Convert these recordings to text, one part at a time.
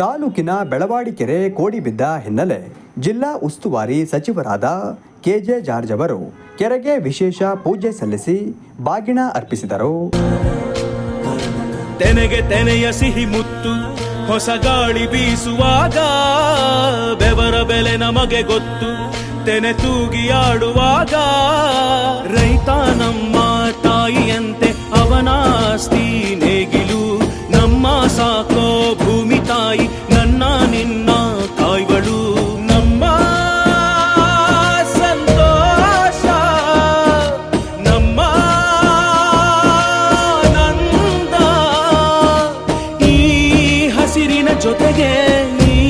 ತಾಲೂಕಿನ ಬೆಳವಾಡಿ ಕೆರೆ ಕೋಡಿ ಬಿದ್ದ ಹಿನ್ನೆಲೆ ಜಿಲ್ಲಾ ಉಸ್ತುವಾರಿ ಸಚಿವರಾದ ಕೆಜೆ ಜಾರ್ಜ್ ಅವರು ಕೆರೆಗೆ ವಿಶೇಷ ಪೂಜೆ ಸಲ್ಲಿಸಿ ಬಾಗಿನ ಅರ್ಪಿಸಿದರು. ತೆನೆಗೆ ತೆನೆಯ ಸಿಹಿ ಮುತ್ತು, ಹೊಸ ಗಾಳಿ ಬೀಸುವಾಗ ಬೆವರ ಬೆಲೆ ನಮಗೆ ಗೊತ್ತು, ತೆನೆ ತೂಗಿ ಆಡುವಾಗ ರೈತ ತಾಯಿ, ನನ್ನ ನಿನ್ನ ತಾಯಿಗಳು, ನಮ್ಮ ಸಂತೋಷ, ನಮ್ಮ ನಂದ ಈ ಹಸಿರಿನ ಜೊತೆಗೆ, ಈ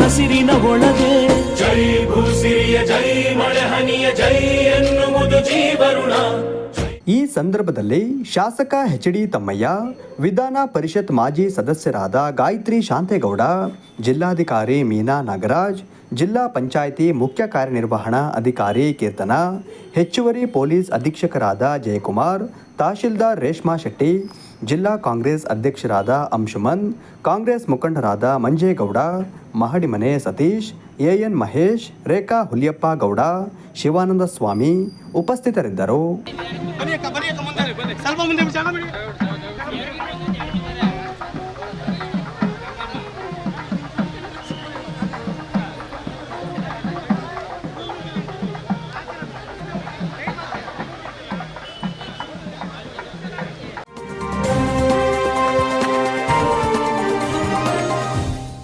ಹಸಿರಿನ ಒಳಗೆ. ಜೈ ಭೂಸಿರಿಯ, ಜೈ ಮಳೆ ಹನಿಯ, ಜೈ ಎನ್ನುವುದು ಜೀವರುಣ. ಈ ಸಂದರ್ಭದಲ್ಲಿ ಶಾಸಕ ಎಚ್ ಡಿ ತಮ್ಮಯ್ಯ, ವಿಧಾನ ಪರಿಷತ್ ಮಾಜಿ ಸದಸ್ಯರಾದ ಗಾಯತ್ರಿ ಶಾಂತೇಗೌಡ, ಜಿಲ್ಲಾಧಿಕಾರಿ ಮೀನಾ ನಾಗರಾಜ್, ಜಿಲ್ಲಾ ಪಂಚಾಯಿತಿ ಮುಖ್ಯ ಕಾರ್ಯನಿರ್ವಹಣಾ ಅಧಿಕಾರಿ ಕೀರ್ತನ, ಹೆಚ್ಚುವರಿ ಪೊಲೀಸ್ ಅಧೀಕ್ಷಕರಾದ ಜಯಕುಮಾರ್, ತಹಶೀಲ್ದಾರ್ ರೇಷ್ಮಾ ಶೆಟ್ಟಿ, ಜಿಲ್ಲಾ ಕಾಂಗ್ರೆಸ್ ಅಧ್ಯಕ್ಷರಾದ ಅಂಶುಮನ್, ಕಾಂಗ್ರೆಸ್ ಮುಖಂಡರಾದ ಮಂಜೇಗೌಡ, ಮಹಡಿಮನೆ ಸತೀಶ್ ಎಎನ್ ಮಹೇಶ್ ರೇಖಾ ಹುಲಿಯಪ್ಪ ಗೌಡ ಶಿವಾನಂದ ಸ್ವಾಮಿ ಉಪಸ್ಥಿತರಿದ್ದರು.